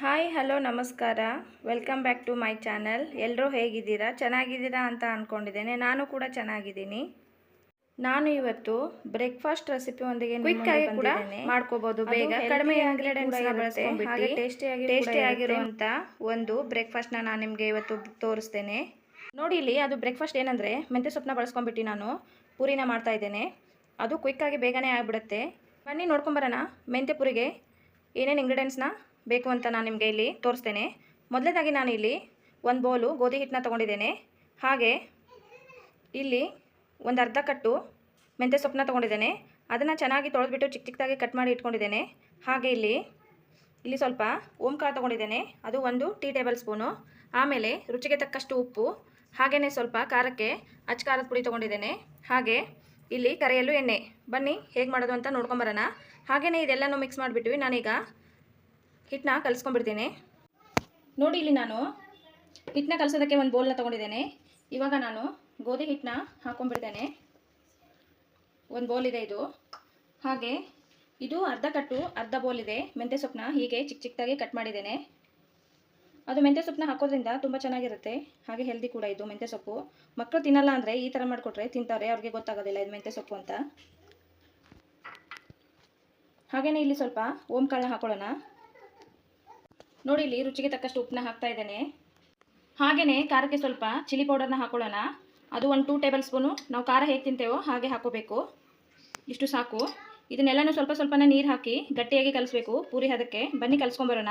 Hi hello ನಮಸ್ಕಾರ. Welcome back to my channel ಎಲ್ಲರೂ ಹೇಗಿದ್ದೀರಾ? ಚೆನ್ನಾಗಿದ್ದೀರಾ ಅಂತ ಅಂದ್ಕೊಂಡಿದ್ದೇನೆ ನಾನು ಕೂಡ ಚೆನ್ನಾಗಿದ್ದೀನಿ. ನಾನು ಇವತ್ತು ಬ್ರೇಕ್ಫಾಸ್ಟ್ ರೆಸಿಪಿ ಒಂದಿಗೆ ಕ್ವಿಕ್ ಆಗಿ ಕೂಡ ಮಾಡ್ಕೋಬಹುದು ಬೇಗ ಕಡಿಮೆ ಹಾಗೆ ಟೇಸ್ಟಿಯಾಗಿ ಟೇಸ್ಟಿ ಆಗಿರುವಂತ ಒಂದು ಬ್ರೇಕ್ಫಾಸ್ಟ್ನ ನಾನು ನಿಮಗೆ ಇವತ್ತು ತೋರಿಸ್ತೇನೆ. ನೋಡಿ ಇಲ್ಲಿ ಅದು ಬ್ರೇಕ್ಫಾಸ್ಟ್ ಏನಂದ್ರೆ ಮೆಂತ್ಯ ಸೊಪ್ಪನ್ನ ಬಳಸ್ಕೊಂಡ್ಬಿಟ್ಟು ನಾನು ಪೂರಿನ ಮಾಡ್ತಾ ಇದ್ದೇನೆ. ಅದು ಕ್ವಿಕ್ ಆಗಿ ಬೇಗನೆ ಆಗ್ಬಿಡುತ್ತೆ. ಬನ್ನಿ ನೋಡ್ಕೊಂಬರೋಣ ಮೆಂತ್ಯ ಪುರಿಗೆ ಏನೇನು ಇಂಗ್ರೀಡಿಯೆಂಟ್ಸ್ನ ಬೇಕು ಅಂತ ನಾನು ನಿಮಗೆ ಇಲ್ಲಿ ತೋರಿಸ್ತೇನೆ. ಮೊದಲನೇದಾಗಿ ನಾನು ಇಲ್ಲಿ ಒಂದು ಬೌಲು ಗೋಧಿ ಹಿಟ್ಟನ್ನ ತೊಗೊಂಡಿದ್ದೇನೆ. ಹಾಗೆ ಇಲ್ಲಿ ಒಂದು ಅರ್ಧ ಕಟ್ಟು ಮೆಂತ್ಯ ಸೊಪ್ಪನ್ನ ತೊಗೊಂಡಿದ್ದೇನೆ. ಅದನ್ನು ಚೆನ್ನಾಗಿ ತೊಳೆದ್ಬಿಟ್ಟು ಚಿಕ್ಕ ಚಿಕ್ಕದಾಗಿ ಕಟ್ ಮಾಡಿ ಇಟ್ಕೊಂಡಿದ್ದೇನೆ. ಹಾಗೆ ಇಲ್ಲಿ ಇಲ್ಲಿ ಸ್ವಲ್ಪ ಓಂಕಾಳು ತೊಗೊಂಡಿದ್ದೇನೆ. ಅದು ಒಂದು ಟೀ ಟೇಬಲ್ ಸ್ಪೂನು ಆಮೇಲೆ ರುಚಿಗೆ ತಕ್ಕಷ್ಟು ಉಪ್ಪು ಹಾಗೆಯೇ ಸ್ವಲ್ಪ ಖಾರಕ್ಕೆ ಅಚ್ಚ ಖಾರದ ಪುಡಿ ತೊಗೊಂಡಿದ್ದೇನೆ. ಹಾಗೆ ಇಲ್ಲಿ ಕರೆಯಲು ಎಣ್ಣೆ. ಬನ್ನಿ ಹೇಗೆ ಮಾಡೋದು ಅಂತ ನೋಡ್ಕೊಂಬರೋಣ ಹಾಗೆಯೇ ಇದೆಲ್ಲನೂ ಮಿಕ್ಸ್ ಮಾಡಿಬಿಟ್ವಿ. ನಾನೀಗ ಹಿಟ್ಟನ್ನ ಕಲಿಸ್ಕೊಂಡ್ಬಿಡ್ತೀನಿ. ನೋಡಿ ಇಲ್ಲಿ ನಾನು ಹಿಟ್ಟನ್ನ ಕಲಿಸೋದಕ್ಕೆ ಒಂದು ಬೌಲ್ನ ತೊಗೊಂಡಿದ್ದೇನೆ. ಇವಾಗ ನಾನು ಗೋಧಿ ಹಿಟ್ಟನ್ನ ಹಾಕೊಂಡ್ಬಿಡ್ತೇನೆ. ಒಂದು ಬೌಲ್ ಇದೆ ಇದು. ಹಾಗೆ ಇದು ಅರ್ಧ ಕಟ್ಟು ಅರ್ಧ ಬೌಲ್ ಇದೆ. ಮೆಂತ್ಯ ಸೊಪ್ಪನ್ನ ಹೀಗೆ ಚಿಕ್ಕ ಚಿಕ್ಕದಾಗಿ ಕಟ್ ಮಾಡಿದ್ದೇನೆ. ಅದು ಮೆಂತ್ಯ ಸೊಪ್ಪನ್ನ ಹಾಕೋದ್ರಿಂದ ತುಂಬ ಚೆನ್ನಾಗಿರುತ್ತೆ. ಹಾಗೆ ಹೆಲ್ದಿ ಕೂಡ ಇದು ಮೆಂತ್ಯ ಸೊಪ್ಪು. ಮಕ್ಕಳು ತಿನ್ನಲ್ಲ ಅಂದರೆ ಈ ಥರ ಮಾಡಿಕೊಟ್ರೆ ತಿಂತಾರೆ, ಅವ್ರಿಗೆ ಗೊತ್ತಾಗೋದಿಲ್ಲ ಇದು ಮೆಂತ್ಯ ಸೊಪ್ಪು ಅಂತ. ಹಾಗೆಯೇ ಇಲ್ಲಿ ಸ್ವಲ್ಪ ಓಂಕಾಳನ್ನ ಹಾಕೊಳ್ಳೋಣ. ನೋಡಿ ಇಲ್ಲಿ ರುಚಿಗೆ ತಕ್ಕಷ್ಟು ಉಪ್ಪನ್ನ ಹಾಕ್ತಾ ಇದ್ದೇನೆ. ಹಾಗೆಯೇ ಖಾರಕ್ಕೆ ಸ್ವಲ್ಪ ಚಿಲ್ಲಿ ಪೌಡರ್ನ ಹಾಕೊಳ್ಳೋಣ. ಅದು ಒಂದು ಟೂ ಟೇಬಲ್ ಸ್ಪೂನು. ನಾವು ಖಾರ ಹೇಗೆ ತಿಂತೇವೋ ಹಾಗೆ ಹಾಕೋಬೇಕು. ಇಷ್ಟು ಸಾಕು. ಇದನ್ನೆಲ್ಲನೂ ಸ್ವಲ್ಪ ಸ್ವಲ್ಪನೇ ನೀರು ಹಾಕಿ ಗಟ್ಟಿಯಾಗಿ ಕಲಿಸ್ಬೇಕು ಪೂರಿ ಹದಕ್ಕೆ. ಬನ್ನಿ ಕಲಿಸ್ಕೊಂಬರೋಣ.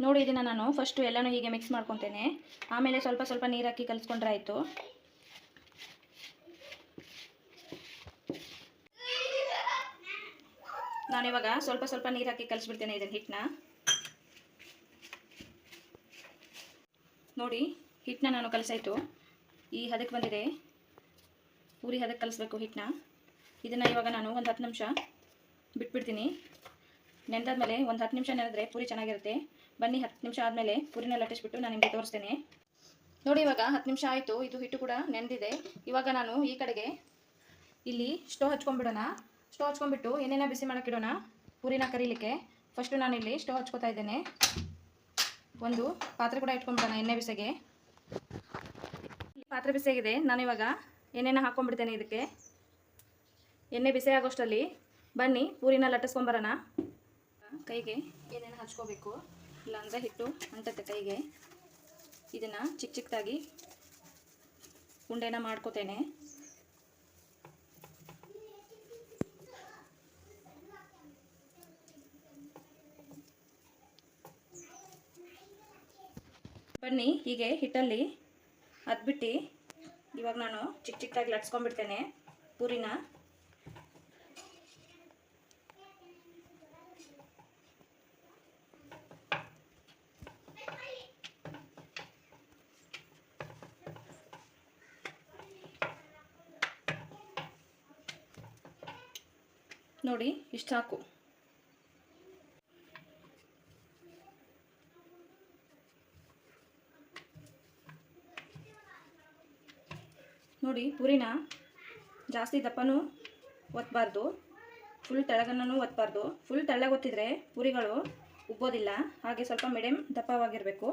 ನೋಡಿ ಇದನ್ನು ನಾನು ಫಸ್ಟು ಎಲ್ಲನೂ ಹೀಗೆ ಮಿಕ್ಸ್ ಮಾಡ್ಕೊತೇನೆ. ಆಮೇಲೆ ಸ್ವಲ್ಪ ಸ್ವಲ್ಪ ನೀರು ಹಾಕಿ ಕಲಿಸ್ಕೊಂಡ್ರೆ ಆಯಿತು. ನಾನಿವಾಗ ಸ್ವಲ್ಪ ಸ್ವಲ್ಪ ನೀರು ಹಾಕಿ ಕಲಿಸ್ಬಿಡ್ತೇನೆ ಇದನ್ನು ಹಿಟ್ಟನ್ನ ನೋಡಿ ಹಿಟ್ಟನ್ನ ನಾನು ಕಲಿಸಾಯ್ತು. ಈ ಹದಕ್ಕೆ ಬಂದಿದೆ. ಪೂರಿ ಹದಕ್ಕೆ ಕಲಿಸ್ಬೇಕು ಹಿಟ್ಟನ್ನ ಇದನ್ನು ಇವಾಗ ನಾನು ಒಂದು ಹತ್ತು ನಿಮಿಷ ಬಿಟ್ಬಿಡ್ತೀನಿ. ನೆನೆದಾದ್ಮೇಲೆ ಒಂದು ಹತ್ತು ನಿಮಿಷ ನೆನೆದ್ರೆ ಪೂರಿ ಚೆನ್ನಾಗಿರುತ್ತೆ. ಬನ್ನಿ ಹತ್ತು ನಿಮಿಷ ಆದಮೇಲೆ ಪೂರಿನ ಲಟ್ಟಿಸ್ಬಿಟ್ಟು ನಾನು ನಿಮಗೆ ತೋರಿಸ್ತೇನೆ. ನೋಡಿ, ಇವಾಗ ಹತ್ತು ನಿಮಿಷ ಆಯಿತು. ಇದು ಹಿಟ್ಟು ಕೂಡ ನೆನೆದಿದೆ ಇವಾಗ ನಾನು ಈ ಕಡೆಗೆ ಇಲ್ಲಿ ಸ್ಟವ್ ಹಚ್ಕೊಂಡ್ಬಿಡೋಣ. ಸ್ಟವ್ ಹಚ್ಕೊಂಡ್ಬಿಟ್ಟು ಏನೇನ ಬಿಸಿ ಮಾಡೋಕ್ಕಿಡೋಣ? ಪೂರಿನ ಕರೀಲಿಕ್ಕೆ. ಫಸ್ಟು ನಾನಿಲ್ಲಿ ಸ್ಟವ್ ಹಚ್ಕೋತಾ ಇದ್ದೇನೆ. ಒಂದು ಪಾತ್ರೆ ಕೂಡ ಇಟ್ಕೊಂಡ್ಬಿಡೋಣ ಎಣ್ಣೆ ಬಿಸಿಗೆ. ಪಾತ್ರೆ ಬಿಸಿಯಾಗಿದೆ. ನಾನಿವಾಗ ಎಣ್ಣೆನ ಹಾಕ್ಕೊಂಡ್ಬಿಡ್ತೇನೆ ಇದಕ್ಕೆ. ಎಣ್ಣೆ ಬಿಸಿ ಆಗೋಷ್ಟರಲ್ಲಿ ಬನ್ನಿ, ಪೂರಿನ ಲಟ್ಟಿಸ್ಕೊಂಬರೋಣ ಕೈಗೆ ಎಣ್ಣೆನ ಹಚ್ಕೋಬೇಕು. ಇಲ್ಲಾಂದರೆ ಹಿಟ್ಟು ಅಂಟತ್ತೆ ಕೈಗೆ. ಇದನ್ನು ಚಿಕ್ಕ ಚಿಕ್ಕದಾಗಿ ಉಂಡೆನ ಮಾಡ್ಕೋತೇನೆ. ಬನ್ನಿ ಹೀಗೆ ಹಿಟ್ಟಲ್ಲಿ ಅದ್ಬಿಟ್ಟು ಇವಾಗ ನಾನು ಚಿಕ್ಕ ಚಿಕ್ಕದಾಗಿ ಲಟ್ಸ್ಕೊಂಡ್ಬಿಡ್ತೇನೆ ಪೂರಿನ. ನೋಡಿ ಇಷ್ಟು ಸಾಕು. ನೋಡಿ, ಪೂರಿನ ಜಾಸ್ತಿ ದಪ್ಪನೂ ಒತ್ತಬಾರ್ದು ಫುಲ್ ತೆಳಗನ್ನೂ ಒತ್ತಬಾರ್ದು ಫುಲ್ ತೆಳ್ಳಗೆ ಒತ್ತಿದ್ರೆ ಪುರಿಗಳು ಉಬ್ಬೋದಿಲ್ಲ. ಹಾಗೆ ಸ್ವಲ್ಪ ಮೀಡಿಯಂ ದಪ್ಪವಾಗಿರಬೇಕು.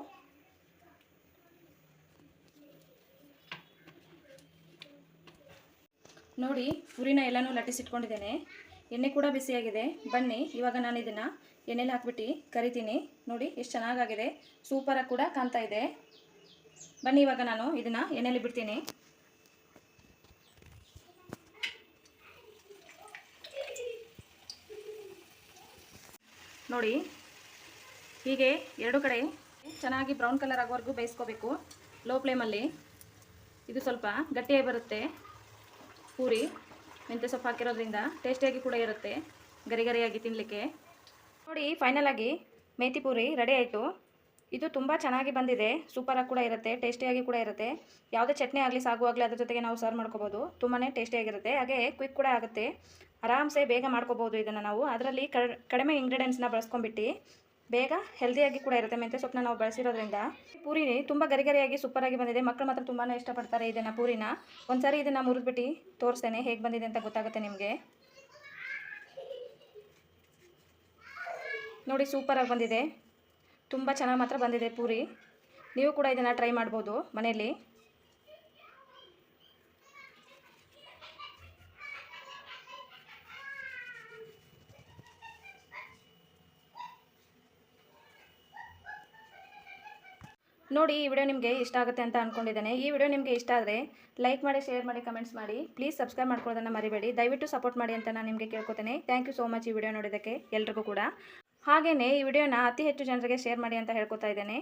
ನೋಡಿ, ಪೂರಿನ ಎಲ್ಲನೂ ಲಟ್ಟಿಸಿಟ್ಕೊಂಡಿದ್ದೇನೆ. ಎಣ್ಣೆ ಕೂಡ ಬಿಸಿಯಾಗಿದೆ. ಬನ್ನಿ, ಇವಾಗ ನಾನು ಇದನ್ನು ಎಣ್ಣೆಲಿ ಹಾಕ್ಬಿಟ್ಟು ಕರಿತೀನಿ. ನೋಡಿ, ಎಷ್ಟು ಚೆನ್ನಾಗಾಗಿದೆ. ಸೂಪರಾಗಿ ಕೂಡ ಕಾಣ್ತಾ ಇದೆ. ಬನ್ನಿ, ಇವಾಗ ನಾನು ಇದನ್ನು ಎಣ್ಣೆಲಿ ಬಿಡ್ತೀನಿ. ನೋಡಿ, ಹೀಗೆ ಎರಡು ಕಡೆ ಚೆನ್ನಾಗಿ ಬ್ರೌನ್ ಕಲರ್ ಆಗೋವರೆಗೂ ಬೇಯಿಸ್ಕೋಬೇಕು. ಲೋ ಫ್ಲೇಮಲ್ಲಿ ಇದು ಸ್ವಲ್ಪ ಗಟ್ಟಿಯಾಗಿ ಬರುತ್ತೆ ಪೂರಿ. ಮೆಂತ್ಯ ಸೊಪ್ಪು ಹಾಕಿರೋದ್ರಿಂದ ಟೇಸ್ಟಿಯಾಗಿ ಕೂಡ ಇರುತ್ತೆ. ಗರಿಗರಿಯಾಗಿ ತಿನ್ನಲಿಕ್ಕೆ ನೋಡಿ ಫೈನಲಾಗಿ ಮೇಥಿ ಪೂರಿ ರೆಡಿ ಆಯಿತು. ಇದು ತುಂಬ ಚೆನ್ನಾಗಿ ಬಂದಿದೆ. ಸೂಪರಾಗಿ ಕೂಡ ಇರುತ್ತೆ ಟೇಸ್ಟಿಯಾಗಿ ಕೂಡ ಇರುತ್ತೆ. ಯಾವುದೇ ಚಟ್ನಿ ಆಗಲಿ ಸಾಗುವಾಗಲಿ ಅದ್ರ ಜೊತೆಗೆ ನಾವು ಸರ್ವ್ ಮಾಡ್ಕೋಬೋದು. ತುಂಬಾ ಟೇಸ್ಟಿಯಾಗಿರುತ್ತೆ ಹಾಗೆ ಕ್ವಿಕ್ ಕೂಡ ಆಗುತ್ತೆ. ಆರಾಮ್ಸೆ ಬೇಗ ಮಾಡ್ಕೋಬೋದು ಇದನ್ನು ನಾವು. ಅದರಲ್ಲಿ ಕಡಿಮೆ ಇಂಗ್ರೀಡಿಯೆಂಟ್ಸ್ನ ಬಳಸ್ಕೊಂಬಿಟ್ಟು ಬೇಗ ಹೆಲ್ದಿಯಾಗಿ ಕೂಡ ಇರುತ್ತೆ. ಮೆಂತ್ಯ ಸೊಪ್ಪನ್ನ ನಾವು ಬಳಸಿರೋದ್ರಿಂದ. ಪೂರಿ ತುಂಬ ಗರಿಗರಿಯಾಗಿ ಸೂಪರಾಗಿ ಬಂದಿದೆ. ಮಕ್ಕಳು ಮಾತ್ರ ತುಂಬಾ ಇಷ್ಟಪಡ್ತಾರೆ ಇದನ್ನು, ಪೂರಿನ. ಒಂದ್ಸರಿ ಇದನ್ನು ಮುರಿದ್ಬಿಟ್ಟು ತೋರಿಸ್ತೇನೆ. ಹೇಗೆ ಬಂದಿದೆ ಅಂತ ಗೊತ್ತಾಗುತ್ತೆ ನಿಮಗೆ? ನೋಡಿ ಸೂಪರಾಗಿ ಬಂದಿದೆ. ತುಂಬ ಚೆನ್ನಾಗಿ ಮಾತ್ರ ಬಂದಿದೆ ಪೂರಿ. ನೀವು ಕೂಡ ಇದನ್ನು ಟ್ರೈ ಮಾಡ್ಬೋದು ಮನೆಯಲ್ಲಿ. ನೋಡಿ, ಈ ವಿಡಿಯೋ ನಿಮಗೆ ಇಷ್ಟ ಆಗುತ್ತೆ ಅಂತ ಅಂದ್ಕೊಂಡಿದ್ದೇನೆ ಈ ವಿಡಿಯೋ ನಿಮಗೆ ಇಷ್ಟ ಆದರೆ ಲೈಕ್ ಮಾಡಿ ಶೇರ್ ಮಾಡಿ ಕಮೆಂಟ್ಸ್ ಮಾಡಿ. ಪ್ಲೀಸ್ ಸಬ್ಸ್ಕ್ರೈಬ್ ಮಾಡ್ಕೊಳ್ಳೋದನ್ನು ಮರಿಬೇಡಿ. ದಯವಿಟ್ಟು ಸಪೋರ್ಟ್ ಮಾಡಿ ಅಂತ ನಾನು ನಿಮಗೆ ಕೇಳ್ಕೊತೇನೆ. ಥ್ಯಾಂಕ್ ಯು ಸೋ ಮಚ್ ಈ ವಿಡಿಯೋ ನೋಡೋದಕ್ಕೆ ಎಲ್ರಿಗೂ ಕೂಡ. ಹಾಗೆಯೇ ಈ ವಿಡಿಯೋನ ಅತಿ ಹೆಚ್ಚು ಜನರಿಗೆ ಶೇರ್ ಮಾಡಿ ಅಂತ ಹೇಳ್ಕೊತಾ ಇದ್ದೇನೆ.